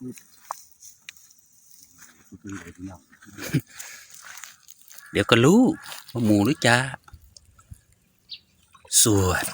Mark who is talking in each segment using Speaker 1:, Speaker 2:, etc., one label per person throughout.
Speaker 1: เดี๋ยวก็รู้ว่าหมูหรือจ้าสวด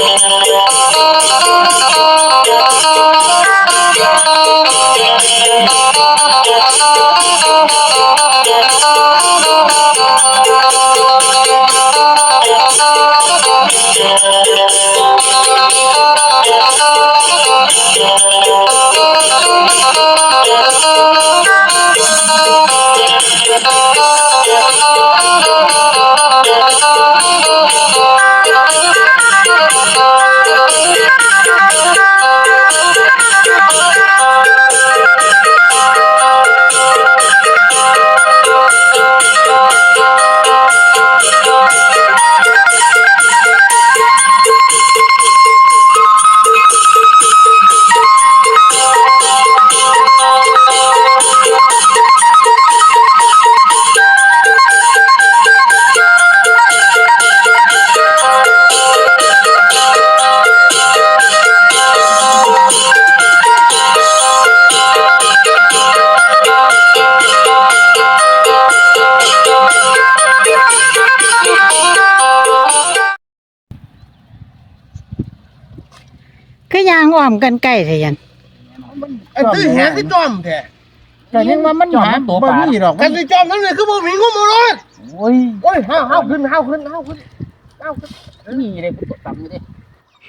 Speaker 1: Thank you.
Speaker 2: คือยางอ้อมกันใกล้เถอะยัน
Speaker 3: ไอ้ตื้อแหงที่จอมแท้
Speaker 4: แต่ยังว่ามันหาตัวปลา
Speaker 3: บ่มีหรอกกันที่จอมทั้งนี้คือบ่มีงูมูรถ
Speaker 4: โอ้ย
Speaker 3: โอ้ยห้าวห้าวขึ้นห้าวขึ้นห้าวขึ้นห้าวขึ้น
Speaker 4: นี่เลยกูตำอยู่ดิ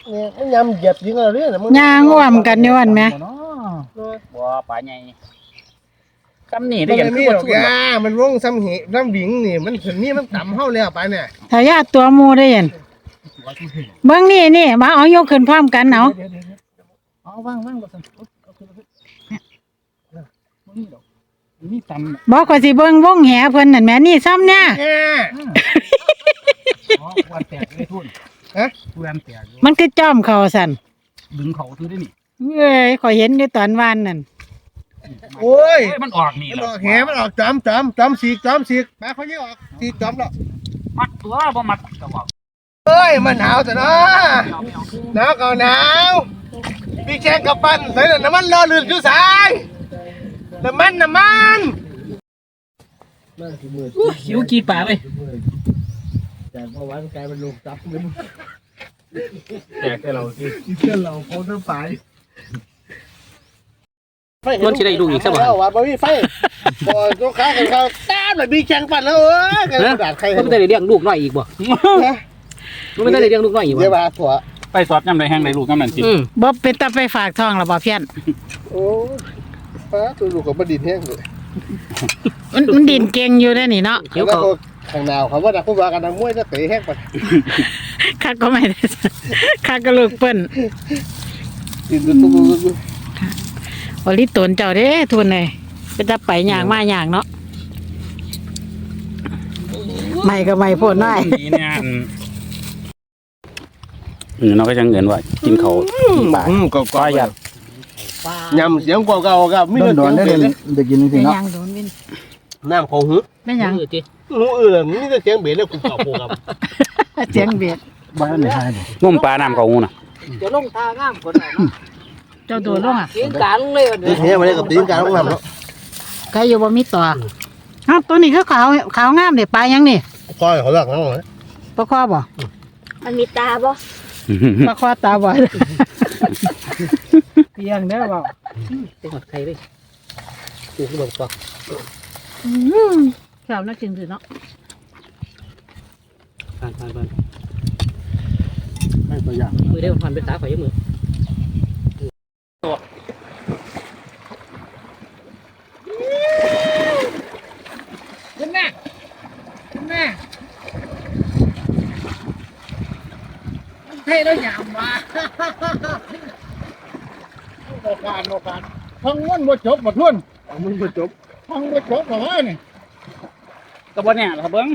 Speaker 3: เนี่ยมันยำเหยียบยิงอะไรเนี่ยมึง
Speaker 2: ยางอ้อมกันอยู่วันไหม
Speaker 4: บัวปลาใหญ่คำนี่
Speaker 3: มั
Speaker 4: ได้
Speaker 3: น
Speaker 4: ยัง
Speaker 3: ไม่มีหรอกยามันวงซ้ำเหซ้ำหวิงนี่มันถึงนี่มันต่ำเฮาแล้วไปเนี่ย
Speaker 2: ถ้าญาติตัวหมูได้ยัน เบิ่งนี่นี่มาเอายกขึ้นพร้อมกันเอา
Speaker 4: เอาว่างว่างบ่สั่นาขึ้นเนี่ยบ่มีดอกมีตำ
Speaker 2: บอกว่าสิเบิ่งวงแหเพิ่นนั่นแหม่นี่ซ้ำเนี่ย
Speaker 4: อ๋อวันแตกเลยทุน
Speaker 3: ฮะ
Speaker 4: วันแตก
Speaker 2: มันคือจ้อมเขาสั่น
Speaker 4: ดึงเขาถือได้นี่
Speaker 2: เอ้ยขอยเห็นอยู่ตอนวานนั่น
Speaker 3: โอ้ย
Speaker 4: เฮ้ยมันออกนี่
Speaker 3: มัน
Speaker 4: แห
Speaker 3: ออกแหมันออกจอมจอมจอมสีจอมสีแม่เขายิงออกสีจอมแล้ว
Speaker 4: มัดตัวบ่มัดก็บอก
Speaker 3: เอ้ ยมันหนาวแต่เนาะหนาวก็หนาวพี่แข่งกับปั้นใส่น้ำมันรอลื่นอยู่สายน้ำมันน้ำมัน
Speaker 4: หิวกี่ปลาเลย
Speaker 3: แต่พอวันกลายเป็นลูกจับเลย
Speaker 4: แตกแต่เราสิ
Speaker 3: เพื่อนเราเขาต้องไป
Speaker 4: มันสิได้ดูอีกซะบ่
Speaker 3: แล้วว่าบ่มีไฟบ่ลูกค้ากันเขาตามเลยมีแข่งปั่นแล้วเอ้ยกันกระดาษใคร
Speaker 4: มันไม่ได้เลี้ยงลูกน้อยอีกบ่ มันไม่ได้เลี้ยงลูกน้อยอีกบ่
Speaker 3: เดี๋ยวว่าถั่ว
Speaker 4: ไปสอดยำได้แห้งได้ลูกยำนั่นสิ
Speaker 2: บ่เป็นตาไปฝากท้องแล้วบ่เพี้ยน
Speaker 3: โอ้ป้าตัวลูกกับบ่ดินแห้งเลย
Speaker 2: มันมันดินเก่งอยู่ได้อนี่เนาะ
Speaker 4: เดี๋ยว
Speaker 3: แล้ว
Speaker 4: เขา
Speaker 3: ก็ข้างหนาวเขาว่านักผู้ว่ากันนักมวยจะเตะแห้งไป
Speaker 2: ข้าก็ไม่ได้ข้าก็ลูกเปิ้น
Speaker 3: ดินตุ้ม
Speaker 2: บริตนเจ้าเด้ทุนเลยเป็นตาไปย่างมาย่างเนาะไม่ก็ไม่โพดน้อย
Speaker 4: ดีเนี่ย อืมเราก็จะเงินว่ากินเขากินปลา
Speaker 3: อืมก็
Speaker 4: ก็อยาก
Speaker 3: ยำเสียงเก่าๆครับมีแต่เสียงเบสเลย
Speaker 4: จะกิน
Speaker 2: เป็นหยังโดนวิน
Speaker 3: น้ำของหู
Speaker 2: เป็นหยัง
Speaker 3: หูเอื่นมีแต่เสียงเบสเลยกูเก่าโปครับ
Speaker 2: เสียงเบียด
Speaker 4: บ้านไหนให้งมปลาน้ำเขางูน่ะ
Speaker 5: จะลงทางงามคนไหน
Speaker 2: เจ้าโดนลงอะ
Speaker 5: เสียงการลงเลยวัน
Speaker 3: เฮ้
Speaker 5: นี้
Speaker 3: ยมาเลยกับตีนการลงน้ำเนาะ
Speaker 2: ใครอยู่บ่มีต่ออ้าวตัวนี้คือขาวขาวงามเด็ปลายังนี่
Speaker 3: ก้อยเขาหลักน้องเลย
Speaker 2: ปลาคอบ่
Speaker 5: มันมีตาบ่
Speaker 2: ปลาคอตาบอดเพียงเด้อบ่
Speaker 4: เป็นหอดใครเลยกูก็บอกว่า
Speaker 2: แซ่บน่ากินสิเนาะ
Speaker 4: ผ่านผ่านผ่านได้ตัวอย่าง
Speaker 5: มือเดียวพันเป็นตาข่อยยังมือ
Speaker 4: ขึ้นแม่ขึ้นแม่ เท่แล้วหยามมาโอกาสโอกาสทั้งวันบ่จบบ่ทวน
Speaker 3: มึงบ่จบ
Speaker 4: ทั้งบ่จบบ่ว่านี่กระบวนเนี่ยกระเบิ้ง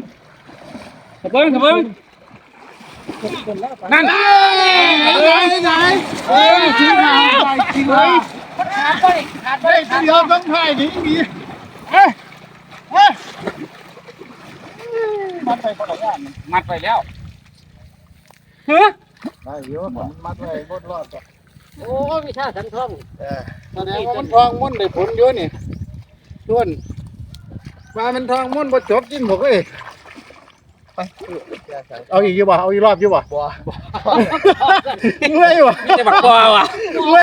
Speaker 4: กระเบิ้งกระเบิ้งนั่นไหนไหนเอ้ยชิ้นหางไปจริงเลยขาดไปขาดไปเดียวต้องถ่ายดีดีเอ้ยเอ้ยมัดไปคนละอย่างมัดไปแล้วเฮ้ย ได้เยอะมันมัดไปบดรอด
Speaker 5: โอ้วิชาสันทอง
Speaker 4: แสดงว่ามันทองมุ่นได้ผลเยอะนี่ชวนมามันทองมุ่นบ่จบกินผมเอ้ยไปเอาอีกอยู่บ่เอาอีกรอบอยู่บ่บ่เมื่อยบ่
Speaker 5: จะบักกอว่ะ